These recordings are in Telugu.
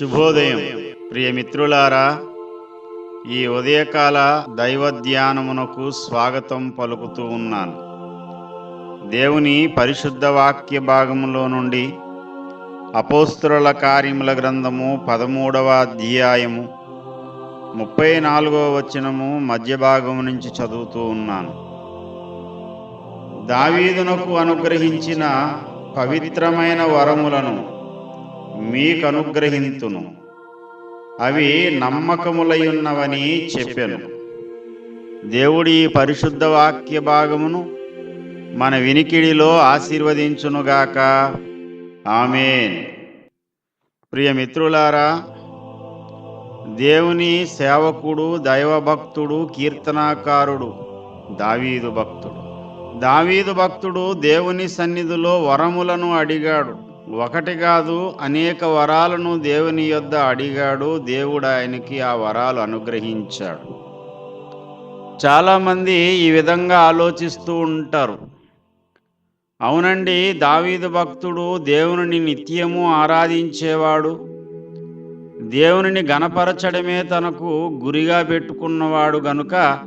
శుభోదయం. ప్రియమిత్రులారా ఈ ఉదయకాల దైవ ధ్యానమునకు స్వాగతం పలుకుతూ ఉన్నాను. దేవుని పరిశుద్ధ వాక్య భాగములో నుండి అపోస్తుల కార్యముల గ్రంథము పదమూడవ అధ్యాయము ముప్పై నాలుగవ వచనము మధ్య భాగము నుంచి చదువుతూ ఉన్నాను. దావీదునకు అనుగ్రహించిన పవిత్రమైన వరములను మీకనుగ్రహింతును. అవి నమ్మకములయున్నవని చెప్పాను. దేవుడి ఈ పరిశుద్ధ వాక్య భాగమును మన వినికిడిలో ఆశీర్వదించునుగాక. ఆమెన్. ప్రియమిత్రులారా దేవుని సేవకుడు దైవభక్తుడు కీర్తనాకారుడు దావీదు భక్తుడు. దావీదు భక్తుడు దేవుని సన్నిధిలో వరములను అడిగాడు. ఒకటి కాదు అనేక వరాలను దేవుని యొద్ద అడిగాడు. దేవుడు ఆయనకి ఆ వరాలు అనుగ్రహించాడు. చాలామంది ఈ విధంగా ఆలోచిస్తూ ఉంటారు. అవునండి దావీదు భక్తుడు దేవుని నిత్యము ఆరాధించేవాడు. దేవునిని గణపరచడమే తనకు గురిగా పెట్టుకున్నవాడు గనుక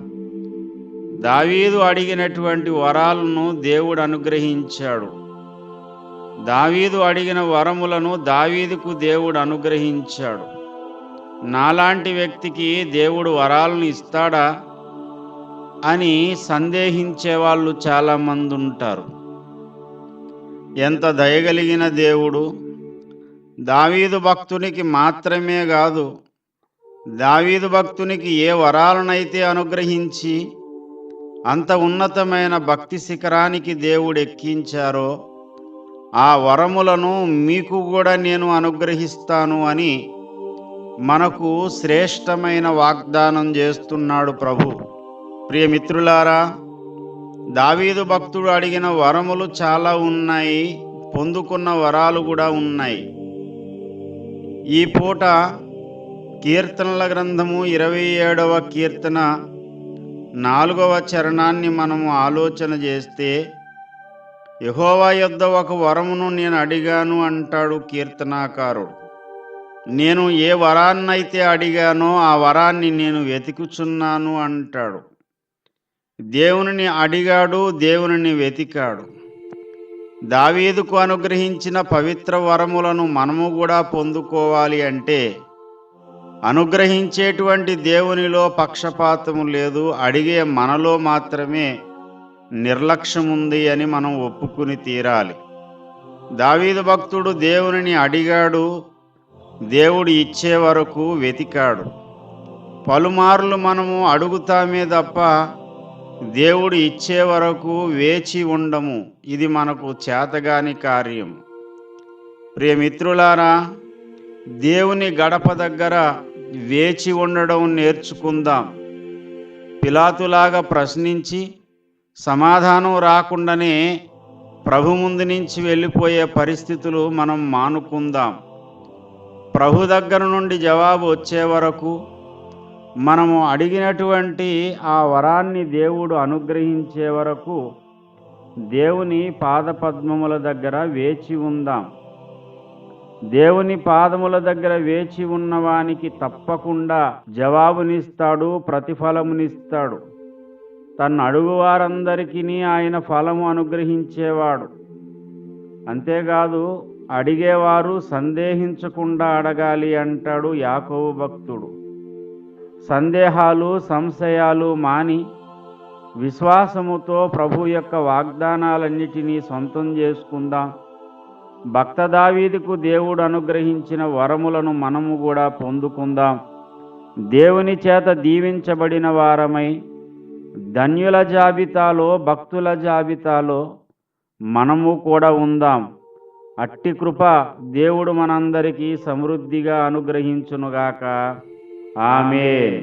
దావీదు అడిగినటువంటి వరాలను దేవుడు అనుగ్రహించాడు. దావీదు అడిగిన వరములను దావీదుకు దేవుడు అనుగ్రహించాడు. నాలాంటి వ్యక్తికి దేవుడు వరాలను ఇస్తాడా అని సందేహించే వాళ్ళు చాలామంది ఉంటారు ఎంత దయగలిగిన దేవుడు. దావీదు భక్తునికి మాత్రమే కాదు దావీదు భక్తునికి ఏ వరాలనైతే అనుగ్రహించి అంత ఉన్నతమైన భక్తి శిఖరానికి దేవుడు ఎక్కించారో ఆ వరములను మీకు కూడా నేను అనుగ్రహిస్తాను అని మనకు శ్రేష్టమైన వాగ్దానం చేస్తున్నాడు ప్రభు. ప్రియమిత్రులారా దావీదు భక్తుడు అడిగిన వరములు చాలా ఉన్నాయి పొందుకున్న వరాలు కూడా ఉన్నాయి. ఈ పూట కీర్తనల గ్రంథము ఇరవై ఏడవ కీర్తన నాలుగవ చరణాన్ని మనము ఆలోచన చేస్తే యహోవా యొద్ద ఒక వరమును నేను అడిగాను అంటాడు కీర్తనాకారుడు. నేను ఏ వరాన్నైతే అడిగానో ఆ వరాన్ని నేను వెతుకుచున్నాను అంటాడు. దేవునిని అడిగాడు దేవునిని వెతికాడు. దావీదుకు అనుగ్రహించిన పవిత్ర వరములను మనము కూడా పొందుకోవాలి అంటే అనుగ్రహించేటువంటి దేవునిలో పక్షపాతము లేదు అడిగే మనలో మాత్రమే నిర్లక్ష్యం ఉంది అని మనం ఒప్పుకుని తీరాలి. దావీదు భక్తుడు దేవునిని అడిగాడు దేవుడు ఇచ్చే వరకు వెతికాడు. పలుమార్లు మనము అడుగుతామే తప్ప దేవుడు ఇచ్చే వరకు వేచి ఉండము. ఇది మనకు చేతగాని కార్యం. ప్రియమిత్రులారా దేవుని గడప దగ్గర వేచి ఉండడం నేర్చుకుందాం. పిలాతులాగా ప్రశ్నించి సమాధానం రాకుండానే ప్రభు ముందు నుంచి వెళ్ళిపోయే పరిస్థితులు మనం మానుకుందాం. ప్రభు దగ్గర నుండి జవాబు వచ్చే వరకు మనము అడిగినటువంటి ఆ వరాన్ని దేవుడు అనుగ్రహించే వరకు దేవుని పాదపద్మముల దగ్గర వేచి ఉందాం. దేవుని పాదముల దగ్గర వేచి ఉన్నవానికి తప్పకుండా జవాబునిస్తాడు ప్రతిఫలమునిస్తాడు. తను అడుగువారందరికీ ఆయన ఫలము అనుగ్రహించేవాడు. అంతేకాదు అడిగేవారు సందేహించకుండా అడగాలి అంటాడు యాకోబు భక్తుడు. సందేహాలు సంశయాలు మాని విశ్వాసముతో ప్రభు యొక్క వాగ్దానాలన్నిటినీ సొంతం చేసుకుందాం. భక్త దావీదుకు దేవుడు అనుగ్రహించిన వరములను మనము కూడా పొందుకుందాం. దేవుని చేత దీవించబడిన వారమై ధన్యుల జాబితాలో భక్తుల జాబితాలో మనము కూడా ఉందాం. అట్టి కృప దేవుడు మనందరికీ సమృద్ధిగా అనుగ్రహించునుగాక. ఆమె